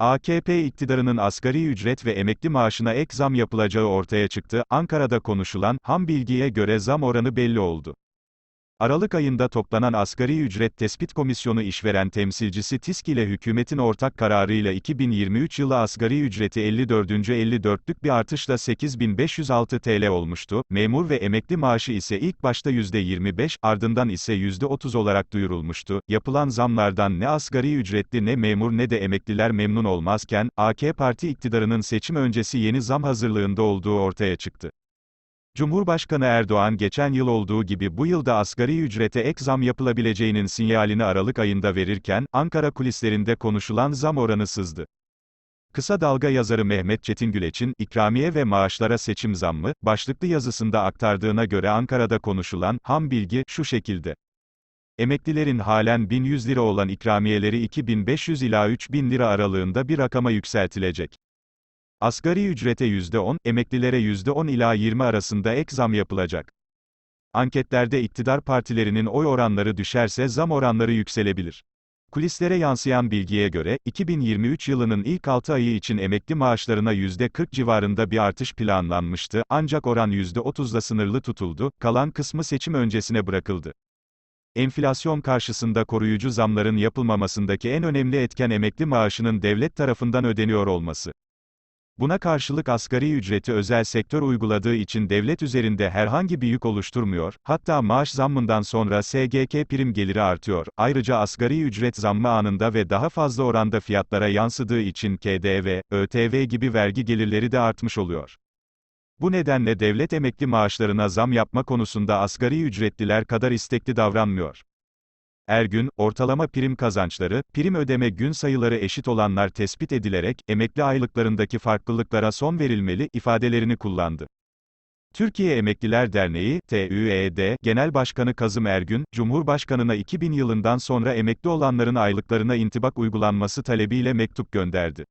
AKP iktidarının asgari ücret ve emekli maaşına ek zam yapılacağı ortaya çıktı. Ankara'da konuşulan, ham bilgiye göre zam oranı belli oldu. Aralık ayında toplanan Asgari Ücret Tespit Komisyonu işveren temsilcisi TİSK ile hükümetin ortak kararıyla 2023 yılı asgari ücreti 54. 54'lük bir artışla 8506 TL olmuştu. Memur ve emekli maaşı ise ilk başta %25, ardından ise %30 olarak duyurulmuştu. Yapılan zamlardan ne asgari ücretli ne memur ne de emekliler memnun olmazken, AK Parti iktidarının seçim öncesi yeni zam hazırlığında olduğu ortaya çıktı. Cumhurbaşkanı Erdoğan geçen yıl olduğu gibi bu yılda asgari ücrete ek zam yapılabileceğinin sinyalini Aralık ayında verirken, Ankara kulislerinde konuşulan zam oranı sızdı. Kısa Dalga yazarı Mehmet Çetin Güleç'in, ikramiye ve maaşlara seçim zammı, başlıklı yazısında aktardığına göre Ankara'da konuşulan, ham bilgi, şu şekilde. Emeklilerin halen 1100 lira olan ikramiyeleri 2500 ila 3000 lira aralığında bir rakama yükseltilecek. Asgari ücrete %10, emeklilere %10 ila 20 arasında ek zam yapılacak. Anketlerde iktidar partilerinin oy oranları düşerse zam oranları yükselebilir. Kulislere yansıyan bilgiye göre, 2023 yılının ilk 6 ayı için emekli maaşlarına %40 civarında bir artış planlanmıştı, ancak oran %30'la sınırlı tutuldu, kalan kısmı seçim öncesine bırakıldı. Enflasyon karşısında koruyucu zamların yapılmamasındaki en önemli etken emekli maaşının devlet tarafından ödeniyor olması. Buna karşılık asgari ücreti özel sektör uyguladığı için devlet üzerinde herhangi bir yük oluşturmuyor, hatta maaş zammından sonra SGK prim geliri artıyor. Ayrıca asgari ücret zammı anında ve daha fazla oranda fiyatlara yansıdığı için KDV, ÖTV gibi vergi gelirleri de artmış oluyor. Bu nedenle devlet emekli maaşlarına zam yapma konusunda asgari ücretliler kadar istekli davranmıyor. Ergün, ortalama prim kazançları, prim ödeme gün sayıları eşit olanlar tespit edilerek, emekli aylıklarındaki farklılıklara son verilmeli, ifadelerini kullandı. Türkiye Emekliler Derneği, TÜED, Genel Başkanı Kazım Ergün, Cumhurbaşkanına 2000 yılından sonra emekli olanların aylıklarına intibak uygulanması talebiyle mektup gönderdi.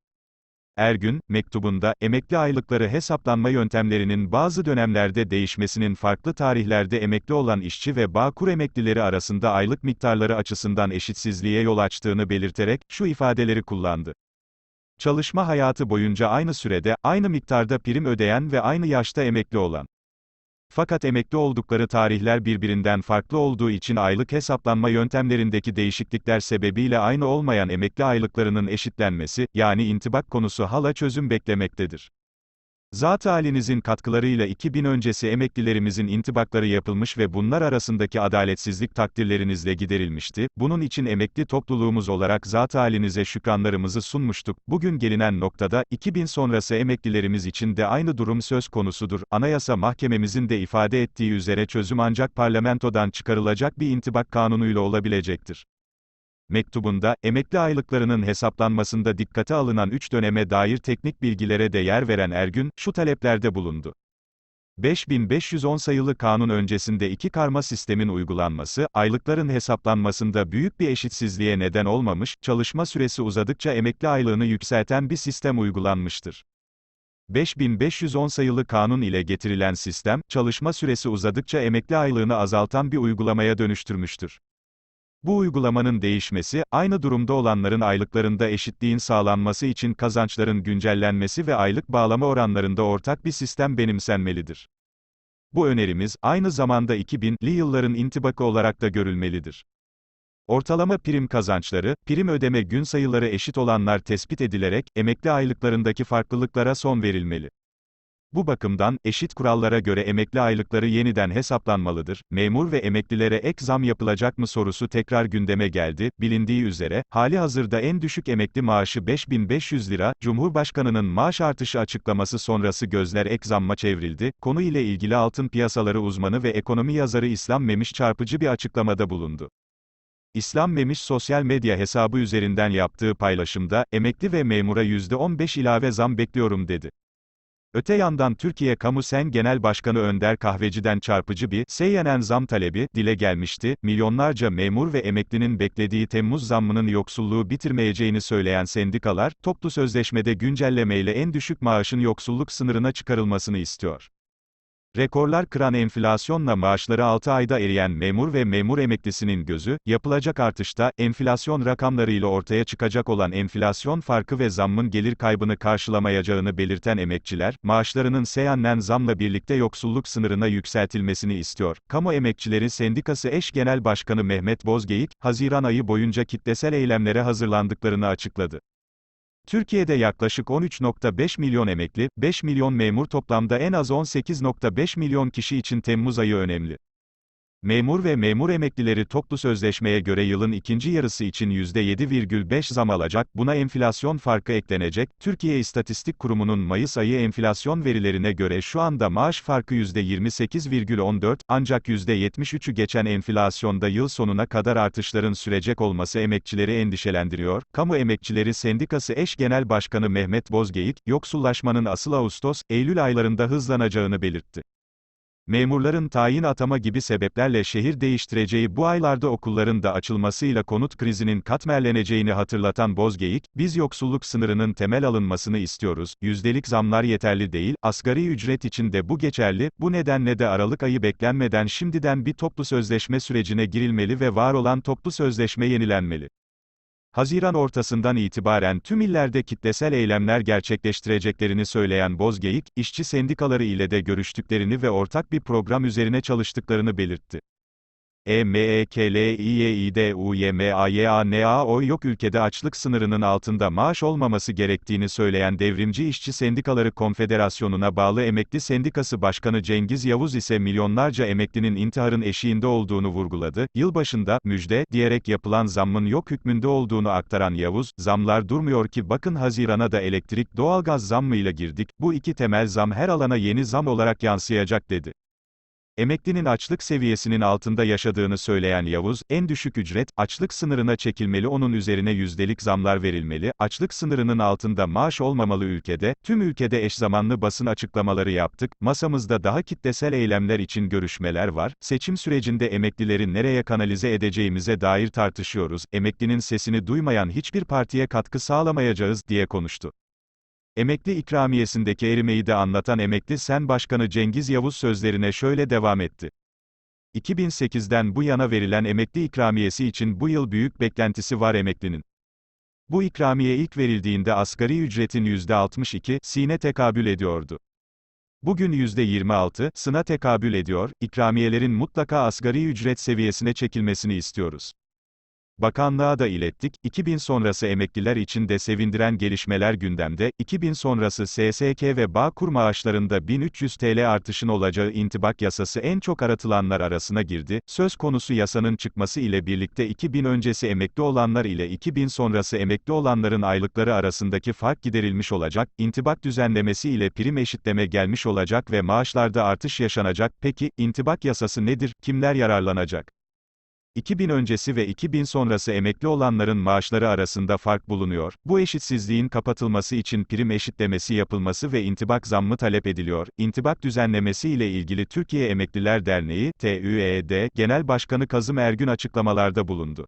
Ergün, mektubunda, emekli aylıkları hesaplanma yöntemlerinin bazı dönemlerde değişmesinin farklı tarihlerde emekli olan işçi ve Bağkur emeklileri arasında aylık miktarları açısından eşitsizliğe yol açtığını belirterek, şu ifadeleri kullandı. Çalışma hayatı boyunca aynı sürede, aynı miktarda prim ödeyen ve aynı yaşta emekli olan. Fakat emekli oldukları tarihler birbirinden farklı olduğu için aylık hesaplanma yöntemlerindeki değişiklikler sebebiyle aynı olmayan emekli aylıklarının eşitlenmesi, yani intibak konusu hala çözüm beklemektedir. Zat halinizin katkılarıyla 2000 öncesi emeklilerimizin intibakları yapılmış ve bunlar arasındaki adaletsizlik takdirlerinizle giderilmişti. Bunun için emekli topluluğumuz olarak zat halinize şükranlarımızı sunmuştuk. Bugün gelinen noktada, 2000 sonrası emeklilerimiz için de aynı durum söz konusudur. Anayasa Mahkememizin de ifade ettiği üzere çözüm ancak parlamentodan çıkarılacak bir intibak kanunuyla olabilecektir. Mektubunda, emekli aylıklarının hesaplanmasında dikkate alınan 3 döneme dair teknik bilgilere de yer veren Ergün, şu taleplerde bulundu. 5510 sayılı kanun öncesinde iki karma sistemin uygulanması, aylıkların hesaplanmasında büyük bir eşitsizliğe neden olmamış, çalışma süresi uzadıkça emekli aylığını yükselten bir sistem uygulanmıştır. 5510 sayılı kanun ile getirilen sistem, çalışma süresi uzadıkça emekli aylığını azaltan bir uygulamaya dönüştürmüştür. Bu uygulamanın değişmesi, aynı durumda olanların aylıklarında eşitliğin sağlanması için kazançların güncellenmesi ve aylık bağlama oranlarında ortak bir sistem benimsenmelidir. Bu önerimiz, aynı zamanda 2000'li yılların intibakı olarak da görülmelidir. Ortalama prim kazançları, prim ödeme gün sayıları eşit olanlar tespit edilerek, emekli aylıklarındaki farklılıklara son verilmeli. Bu bakımdan, eşit kurallara göre emekli aylıkları yeniden hesaplanmalıdır. Memur ve emeklilere ek zam yapılacak mı sorusu tekrar gündeme geldi. Bilindiği üzere, hali hazırda en düşük emekli maaşı 5500 lira, Cumhurbaşkanının maaş artışı açıklaması sonrası gözler ek zamma çevrildi. Konu ile ilgili altın piyasaları uzmanı ve ekonomi yazarı İslam Memiş çarpıcı bir açıklamada bulundu. İslam Memiş sosyal medya hesabı üzerinden yaptığı paylaşımda, emekli ve memura %15 ilave zam bekliyorum dedi. Öte yandan Türkiye Kamu Sen Genel Başkanı Önder Kahveci'den çarpıcı bir, seyyanen zam talebi, dile gelmişti, milyonlarca memur ve emeklinin beklediği Temmuz zammının yoksulluğu bitirmeyeceğini söyleyen sendikalar, toplu sözleşmede güncellemeyle en düşük maaşın yoksulluk sınırına çıkarılmasını istiyor. Rekorlar kıran enflasyonla maaşları 6 ayda eriyen memur ve memur emeklisinin gözü, yapılacak artışta, enflasyon rakamlarıyla ortaya çıkacak olan enflasyon farkı ve zammın gelir kaybını karşılamayacağını belirten emekçiler, maaşlarının seyyanen zamla birlikte yoksulluk sınırına yükseltilmesini istiyor. Kamu Emekçileri Sendikası eş genel başkanı Mehmet Bozgeyik, Haziran ayı boyunca kitlesel eylemlere hazırlandıklarını açıkladı. Türkiye'de yaklaşık 13.5 milyon emekli, 5 milyon memur toplamda en az 18.5 milyon kişi için Temmuz ayı önemli. Memur ve memur emeklileri toplu sözleşmeye göre yılın ikinci yarısı için %7,5 zam alacak, buna enflasyon farkı eklenecek. Türkiye İstatistik Kurumu'nun Mayıs ayı enflasyon verilerine göre şu anda maaş farkı %28,14, ancak %73'ü geçen enflasyonda yıl sonuna kadar artışların sürecek olması emekçileri endişelendiriyor. Kamu Emekçileri Sendikası eş genel başkanı Mehmet Bozgeyik, yoksullaşmanın asıl Ağustos, Eylül aylarında hızlanacağını belirtti. Memurların tayin atama gibi sebeplerle şehir değiştireceği bu aylarda okulların da açılmasıyla konut krizinin katmerleneceğini hatırlatan Bozgeyik, biz yoksulluk sınırının temel alınmasını istiyoruz, yüzdelik zamlar yeterli değil, asgari ücret için de bu geçerli, bu nedenle de Aralık ayı beklenmeden şimdiden bir toplu sözleşme sürecine girilmeli ve var olan toplu sözleşme yenilenmeli. Haziran ortasından itibaren tüm illerde kitlesel eylemler gerçekleştireceklerini söyleyen Bozgeyik, işçi sendikaları ile de görüştüklerini ve ortak bir program üzerine çalıştıklarını belirtti. E M E K L I Y I D U Y M A Y A N A O yok ülkede açlık sınırının altında maaş olmaması gerektiğini söyleyen Devrimci İşçi Sendikaları Konfederasyonu'na bağlı Emekli Sendikası Başkanı Cengiz Yavuz ise milyonlarca emeklinin intiharın eşiğinde olduğunu vurguladı. Yılbaşında, müjde, diyerek yapılan zammın yok hükmünde olduğunu aktaran Yavuz, zamlar durmuyor ki bakın Haziran'a da elektrik doğalgaz zammıyla girdik, bu iki temel zam her alana yeni zam olarak yansıyacak dedi. Emeklinin açlık seviyesinin altında yaşadığını söyleyen Yavuz, en düşük ücret, açlık sınırına çekilmeli onun üzerine yüzdelik zamlar verilmeli, açlık sınırının altında maaş olmamalı ülkede, tüm ülkede eş zamanlı basın açıklamaları yaptık, masamızda daha kitlesel eylemler için görüşmeler var, seçim sürecinde emeklileri nereye kanalize edeceğimize dair tartışıyoruz, emeklinin sesini duymayan hiçbir partiye katkı sağlamayacağız, diye konuştu. Emekli ikramiyesindeki erimeyi de anlatan Emekli Sen Başkanı Cengiz Yavuz sözlerine şöyle devam etti. 2008'den bu yana verilen emekli ikramiyesi için bu yıl büyük beklentisi var emeklinin. Bu ikramiye ilk verildiğinde asgari ücretin %62, sine tekabül ediyordu. Bugün %26, sına tekabül ediyor, ikramiyelerin mutlaka asgari ücret seviyesine çekilmesini istiyoruz. Bakanlığa da ilettik, 2000 sonrası emekliler için de sevindiren gelişmeler gündemde, 2000 sonrası SSK ve Bağkur maaşlarında 1300 TL artışın olacağı intibak yasası en çok aratılanlar arasına girdi, söz konusu yasanın çıkması ile birlikte 2000 öncesi emekli olanlar ile 2000 sonrası emekli olanların aylıkları arasındaki fark giderilmiş olacak, intibak düzenlemesi ile prim eşitleme gelmiş olacak ve maaşlarda artış yaşanacak, peki, intibak yasası nedir, kimler yararlanacak? 2000 öncesi ve 2000 sonrası emekli olanların maaşları arasında fark bulunuyor. Bu eşitsizliğin kapatılması için prim eşitlemesi yapılması ve intibak zammı talep ediliyor. İntibak düzenlemesi ile ilgili Türkiye Emekliler Derneği, TÜED, Genel Başkanı Kazım Ergün açıklamalarda bulundu.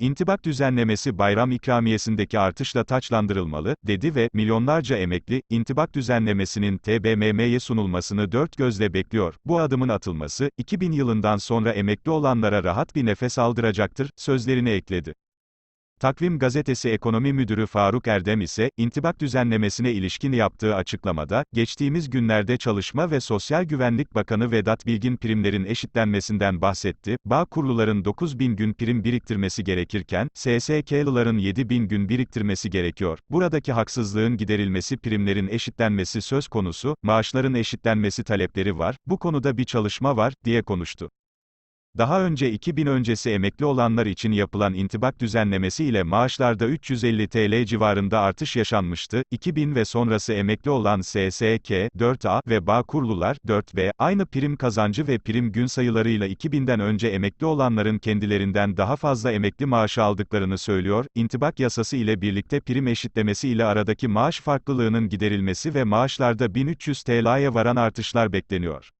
İntibak düzenlemesi bayram ikramiyesindeki artışla taçlandırılmalı, dedi ve, milyonlarca emekli, intibak düzenlemesinin TBMM'ye sunulmasını dört gözle bekliyor. Bu adımın atılması, 2000 yılından sonra emekli olanlara rahat bir nefes aldıracaktır, sözlerini ekledi. Takvim Gazetesi Ekonomi Müdürü Faruk Erdem ise, intibak düzenlemesine ilişkin yaptığı açıklamada, geçtiğimiz günlerde Çalışma ve Sosyal Güvenlik Bakanı Vedat Bilgin primlerin eşitlenmesinden bahsetti. Bağ kurluların 9 bin gün prim biriktirmesi gerekirken, SSK'lıların 7 bin gün biriktirmesi gerekiyor. Buradaki haksızlığın giderilmesi primlerin eşitlenmesi söz konusu, maaşların eşitlenmesi talepleri var, bu konuda bir çalışma var, diye konuştu. Daha önce 2000 öncesi emekli olanlar için yapılan intibak düzenlemesi ile maaşlarda 350 TL civarında artış yaşanmıştı. 2000 ve sonrası emekli olan SSK, 4A ve Bağkurlular, 4B, aynı prim kazancı ve prim gün sayılarıyla 2000'den önce emekli olanların kendilerinden daha fazla emekli maaşı aldıklarını söylüyor. İntibak yasası ile birlikte prim eşitlemesi ile aradaki maaş farklılığının giderilmesi ve maaşlarda 1300 TL'ye varan artışlar bekleniyor.